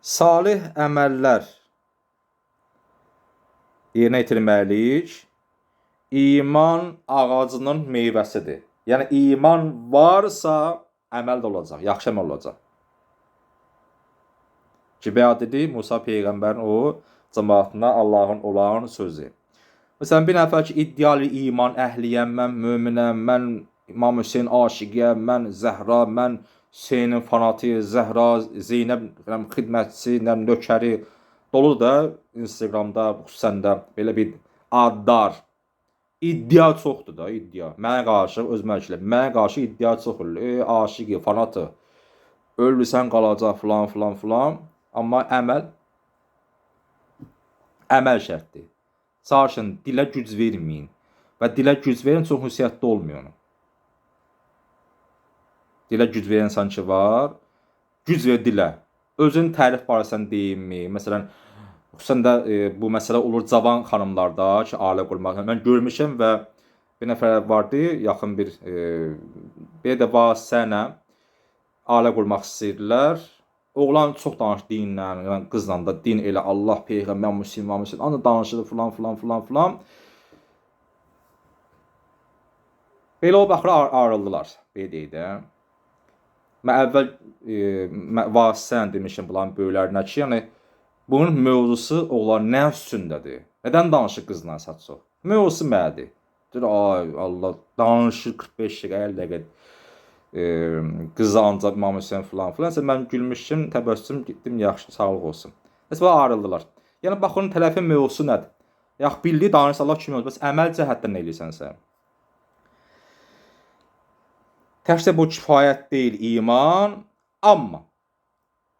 Salih əməllər yerinə yetirməliyik. İman ağacının meyvəsidir. Yəni iman varsa əməl də olacaq, yaxşı əməl olacaq. Ki bəyan dedi Musa peyğəmbərin o cəmaatına Allahın olan sözü. Məsələn bir nəfər ki iddialı iman əhliyəm, mən möminəm, mən İmam Hüseyn aşiqiyəm, mən Zəhra, mən Hüseynin fanatıyı, Zəhra, Zeynəb bilməm, xidmətçisi, nə nökəri doludur da Instagramda, xüsusən də belə bir adlar. İddia çoxdur da, iddia. Mənə qarşı öz mərkələ, mənə qarşı iddia çoxdur. E, aşiqi, fanatı. Ölürsən qalacaq filan filan filan. Amma əməl əməl şərtdir. Çağırışın dilə güc verməyin və dilə güc verin çox ünsiyyətli olmayın. Dilə güc verən insan ki var, güc ver dilə. Özün tərif barəsində deyimmi? Məsələn, xüsusən də e, bu məsələ olur cavan xanımlarda ki, ailə qurmaq. Mən görmüşəm və bir nəfər vardı, yaxın bir e, belə də vasitə ailə qurmaq istəyirdilər. Oğlan çox danışdı dinlə, yəni qızla da din elə Allah peyğəmbər müsəlman müsəlman ancaq danışır filan filan filan filan. Belə olub axıra ayrıldılar, belə deyək də. Mən əvvəl e, vasitəni demişəm bunların böyüklərinə ki, yəni bunun mövzusu oğlan nə üstündədir? Nədən danışır qızla saç çox? Mövzusu nədir? Deyir, ay Allah, danışır 45 dəqiqə, 50 dəqiqə e, qızı ancaq İmam Hüseyin filan filan. Sən mən gülmüşdüm, təbəssüm getdim, yaxşı, sağlıq olsun. Nəsə ayrıldılar. Yəni bax onun tərəfin mövzusu nədir? Yax bildi danışsa Allah kimi olmaz. Əməl cəhətdən nə eləyirsən sən? Təkcə bu kifayət deyil iman, amma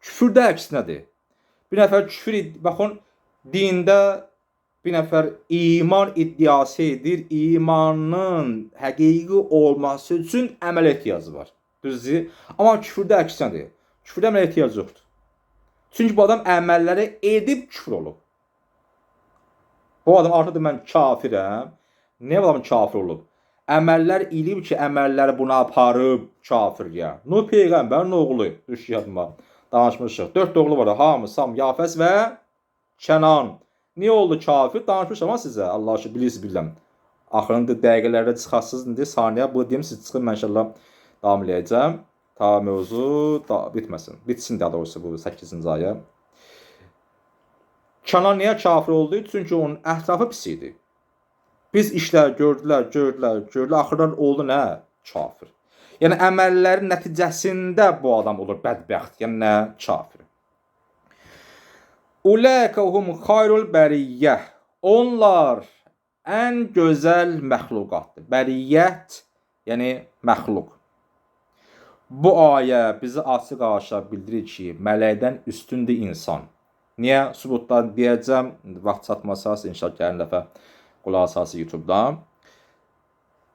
küfür də əksinədir. Bir nəfər küfür baxın dində bir nəfər iman iddiası edir, imanın həqiqi olması üçün əməl ehtiyacı var. Düzdür? Amma küfürdə əksinədir. Küfürdə əməl ehtiyacı yoxdur. Çünki bu adam əməlləri edib küfür olub. Bu adam artıq mən kafirəm. Niyə bu adam kafir olub? Əməllər elib ki, əməlləri buna aparıb kafirliyə. Nuh peyğəmbərin oğlu, düş yadıma. Danışmışıq. 4 oğlu var. Ham, Sam, Yafəs və Kənan. Niyə oldu kafir? Danışmışam amma sizə. Allah aşkına bilirsiniz bilirəm. Axırında dəqiqələrdə çıxasınız indi saniyə bu deyim siz çıxın mən inşallah davam eləyəcəm. Ta mövzu da bitməsin. Bitsin daha doğrusu bu 8-ci aya. Kənan niyə kafir oldu? Çünki onun ətrafı pis idi. Biz işlər gördülər, gördülər, gördülər. Axırdan oldu nə? Kafir. Yəni əməllərin nəticəsində bu adam olur bədbəxt. Yəni nə? Kafir. Ulaika hum xayrul bəriyyə. Onlar ən gözəl məxluqatdır. Bəriyyət, yəni məxluq. Bu ayə bizi açıq-aşkar bildirir ki, mələkdən üstündür insan. Niyə? Sübutlar deyəcəm, vaxt çatmasa inşallah gələn dəfə qulaq asası YouTube-da.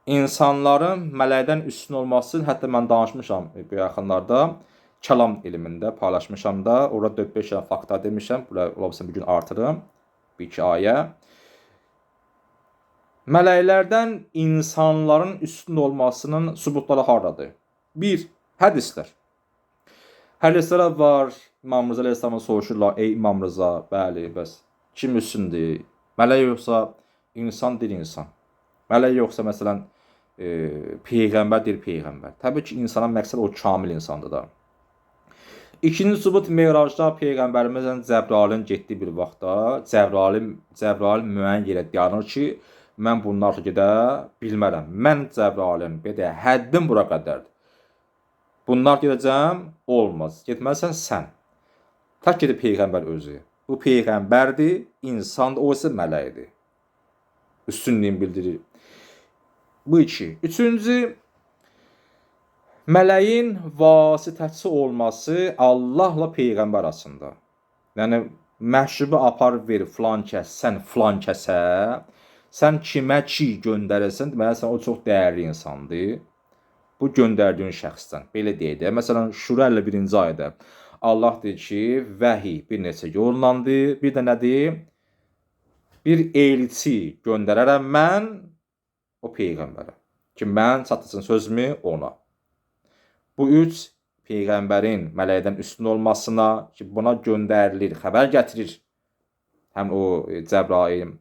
İnsanların mələkdən üstün olması, hətta mən danışmışam bu yaxınlarda kəlam elmində paylaşmışam da. Orada 4-5 dənə fakta demişəm. Bunlar olsa bir gün artırım. Bir iki ayə. Mələklərdən insanların üstün olmasının sübutları hardadır? 1. Hədislər. Hədislərə var. İmam Rıza Əleyhisselam'a soruşurlar. Ey İmam Rıza, bəli, bəs kim üstündür? Mələk yoxsa insan deyil insan. Mələk yoxsa məsələn e, peyğəmbər deyil peyğəmbər. Təbii ki, insana məqsəd o kamil insandır da. İkinci sübut Meyracda peyğəmbərimizin Cəbrailin getdiyi bir vaxtda Cəbrail Cəbrail müəyyən yerə dayanır ki, mən bunlarla gedə bilmərəm. Mən Cəbrailin belə həddim bura qədərdir. Bunlar gedəcəm, olmaz. Getməlisən sən. Tək gedib peyğəmbər özü. Bu peyğəmbərdir, insandır, o isə mələkdir. Üstünlüyün bildirir. Bu iki. Üçüncü Mələyin vasitəçi olması Allahla peyğəmbər arasında. Yəni məhşubu apar ver filan kəs, sən filan kəsə, sən kimə ki göndərirsən, deməli sən o çox dəyərli insandır. Bu göndərdiyin şəxsdən. Belə deyək də. Məsələn, Şura 51-ci ayədə Allah deyir ki, vəhi bir neçə yollandı. Bir də nədir? Bir elçi göndərərəm mən o peyğəmbərə. Ki mən çatdırsın sözümü ona. Bu üç peyğəmbərin mələkdən üstün olmasına ki, buna göndərilir, xəbər gətirir. Həm o e, Cəbrail.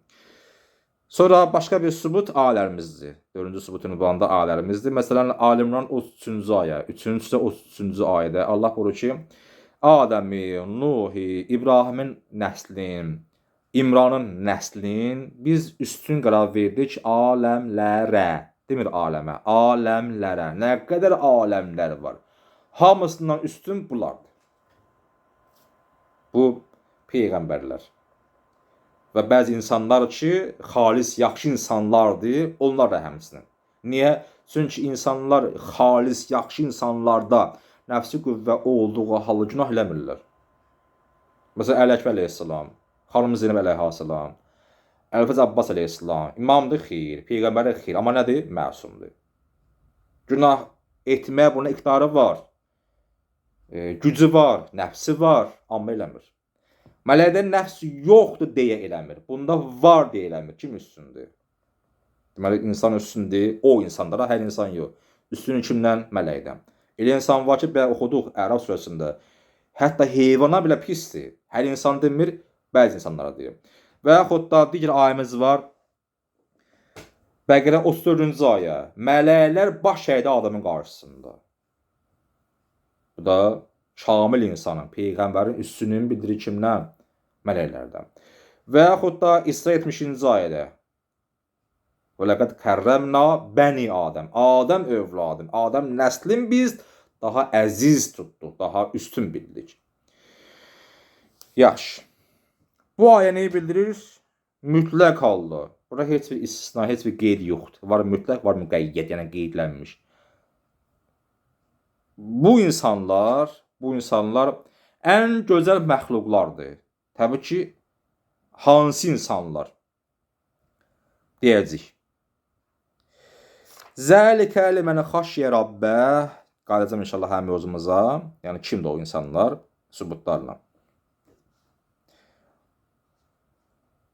Sonra başqa bir sübut alərimizdir. 4-cü sübutun ünvanı da alərimizdir. Məsələn, Ali İmran 33-cü ayə, 3-cü 33-cü ayədə Allah buyurur ki, Adəmi, Nuhi, İbrahimin nəslin, İmranın nəslin biz üstün qərar verdik aləmlərə. Demir aləmə, aləmlərə. Nə qədər aləmlər var. Hamısından üstün bulardır. Bu peyğəmbərlər. Və bəzi insanlar ki, xalis yaxşı insanlardır, onlar da həmçinin. Niyə? Çünki insanlar xalis yaxşı insanlarda nəfsi qüvvə olduğu halı günah eləmirlər. Məsələn, Əli Əkbər əleyhissalam, xanım Zeynəb əleyhissalam, Əlfəz Abbas əleyhissalam, imamdır xeyir, peyğəmbər xeyir, amma nədir? Məsumdur. Günah etməyə buna iqtidarı var. E, gücü var, nəfsi var, amma eləmir. Mələkdə nəfs yoxdur deyə eləmir. Bunda var deyə eləmir. Kim üstündür? Deməli insan üstündür. O insanlara hər insan yox. Üstünü kimdən? Mələkdən. Elə insan var ki, belə oxuduq Ərəb surəsində. Hətta heyvana belə pisdir. Hər insan demir, bəzi insanlara deyir. Və yaxud da digər ayəmiz var. Bəqərə 34-cü ayə. Mələklər baş əydi adamın qarşısında. Bu da kamil insanın, peyğəmbərin üstünlüyünü bildirir kimdən? Mələklərdən. Və yaxud da İsra 70-ci ayədə. Və ləqəd kərrəmna bəni Adəm. Adəm övladın, Adəm nəslin biz daha əziz tutduq, daha üstün bildik. Yaxşı. Bu ayə nəyi bildirir? Mütləq halda. Burada heç bir istisna, heç bir qeyd yoxdur. Var mütləq, var müqəyyəd, yəni qeydlənmiş. Bu insanlar, bu insanlar ən gözəl məxluqlardır. Təbii ki, hansı insanlar? Deyəcək. Zəlikə limən xəşyə rabbə Qalacam inşallah həm mövzumuza. Yəni kimdir o insanlar? Sübutlarla.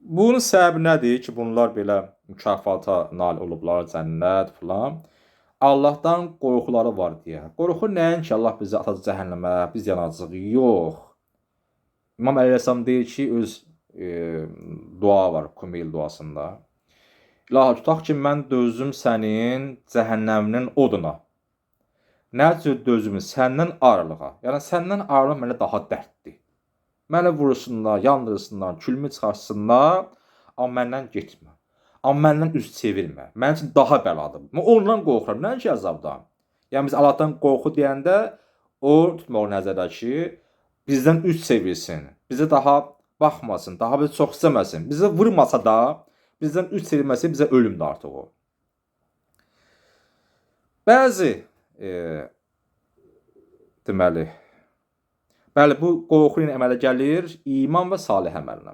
Bunun səbəbi nədir ki, bunlar belə mükafata nail olublar, cənnət filan. Allahdan qorxuları var deyə. Qorxu nəinki Allah bizi atacaq cəhənnəmə, biz yanacağıq. Yox. İmam Əleyhisselam deyir ki, öz e, dua var Kumeyl duasında. İlahi tutaq ki, mən dözüm sənin cəhənnəminin oduna. Nə cür dözümü səndən ayrılığa. Yəni səndən ayrılıq mənə daha dərddir. Məni vursunlar, yandırsınlar, külümü çıxarsınlar, amma məndən getmə. Amma məndən üz çevirmə. Mənim üçün daha bəladır. Mən ondan qorxuram, nəinki əzabdan. Yəni biz Allahdan qorxu deyəndə o tutmaq nəzərdə ki, bizdən üz çevirsin. Bizə daha baxmasın, daha bizi çox istəməsin. Bizə vurmasa da, bizdən üz çevirməsi bizə ölümdür artıq o. Bəzi e, deməli Bəli, bu qorxu ilə əmələ gəlir iman və salih əməllə.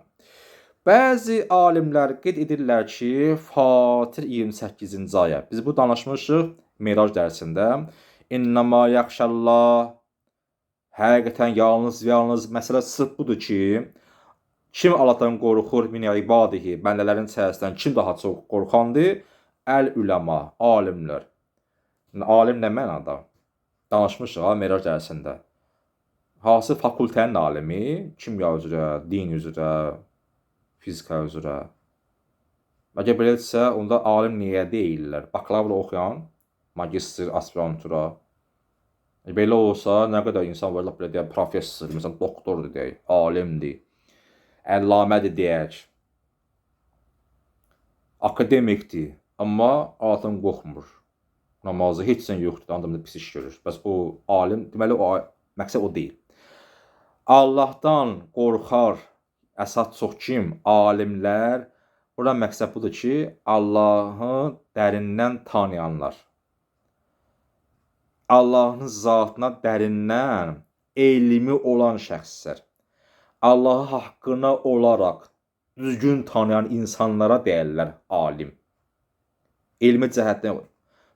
Bəzi alimlər qeyd edirlər ki, Fatir 28-ci ayə. Biz bu danışmışıq Mirac dərsində. İnnəmā yaxşallah Həqiqətən yalnız yalnız məsələ sırf budur ki, kim Allahdan qorxur min ibadihi, bəndələrin içərisindən kim daha çox qorxandır? Əl üləma, alimlər. Alim nə mənada? Danışmışıq ha Mirac dərsində. Hansı fakültənin alimi, kimya üzrə, din üzrə, fizika üzrə. Əgər belədirsə, onda alim niyə deyirlər? Bakalavr oxuyan, magistr, aspirantura. E, belə olsa, nə qədər insan var, belə deyək, professor, məsələn, doktordur deyək, alimdir, əllamədir deyək, akademikdir, amma Allahdan qorxmur. Namazı heç sən yoxdur, adamda pis iş görür. Bəs o alim, deməli o məqsəd o deyil. Allahdan qorxar əsas çox kim? Alimlər. Burada məqsəd budur ki, Allahı dərindən tanıyanlar. Allahın zatına dərindən elmi olan şəxslər. Allahı haqqına olaraq düzgün tanıyan insanlara deyirlər alim. Elmi cəhətdən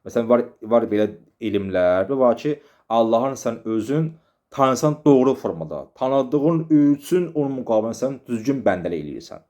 məsələn var var belə elmlər var ki, Allahın sən özün tanısan doğru formada, tanıdığın üçün onun müqabilində sən düzgün bəndəlik eləyirsən.